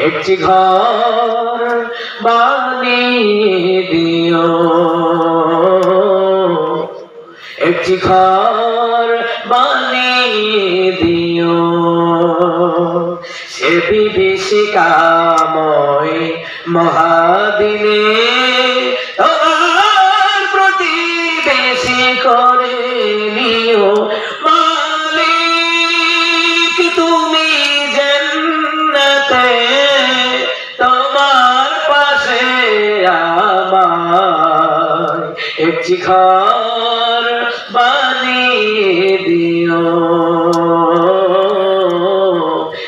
একটি ঘর বানিয়ে দিও। একটি ঘর বানিয়ে দিও। সে বিভীষিকাময় মহাদিনে একটি ঘর বানিয়ে দিও।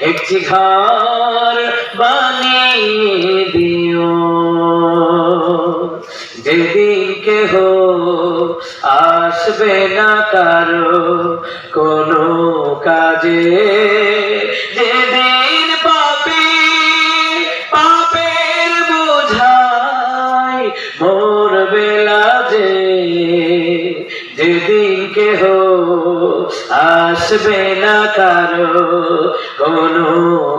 একটি ঘর বানিয়ে দিও। যেদিন কেহ আসবে না কারও কোনো কাজে, যেদিন আসবে না কারও কোনো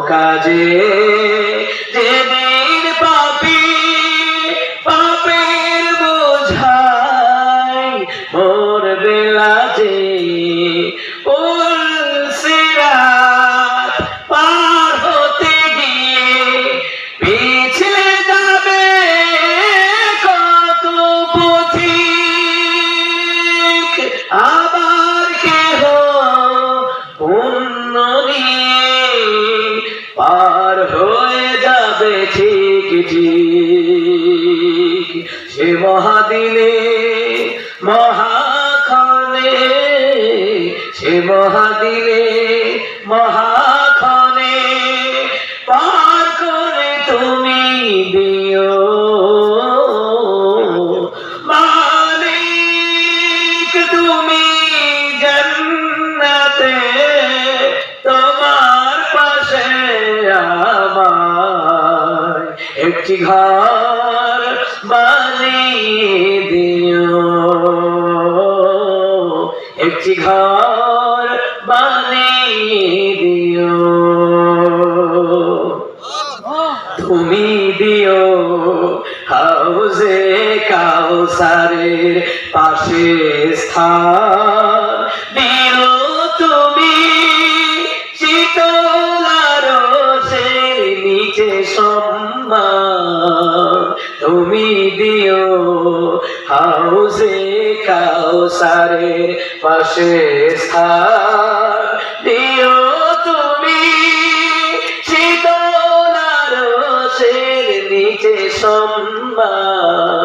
কাজে। যেদিন সে মহাদিনে, মহাখনে, সে মহাদিনে, মহাখনে পার করে তুমি দিও। মালিক তুমি পাশে একটি ঘর বানিয়ে দিও। একটি ঘর বানিয়ে দিও। তুমি দিও হাউজে কাউসারের পাশে স্থান। তুমি দিও হাউজে কাউসারের পাশে স্থান। দিও তুমি শীতলার নিচে সম্মান।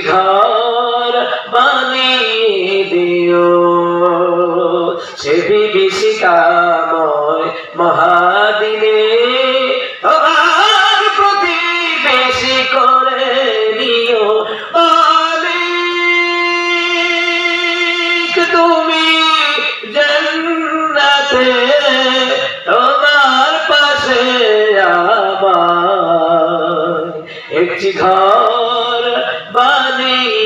ঘর বানিয়ে দিও। সে বিভীষিকাময় মহাদিনে তোমার করে মালিক তুমি পাশে একটি ঘর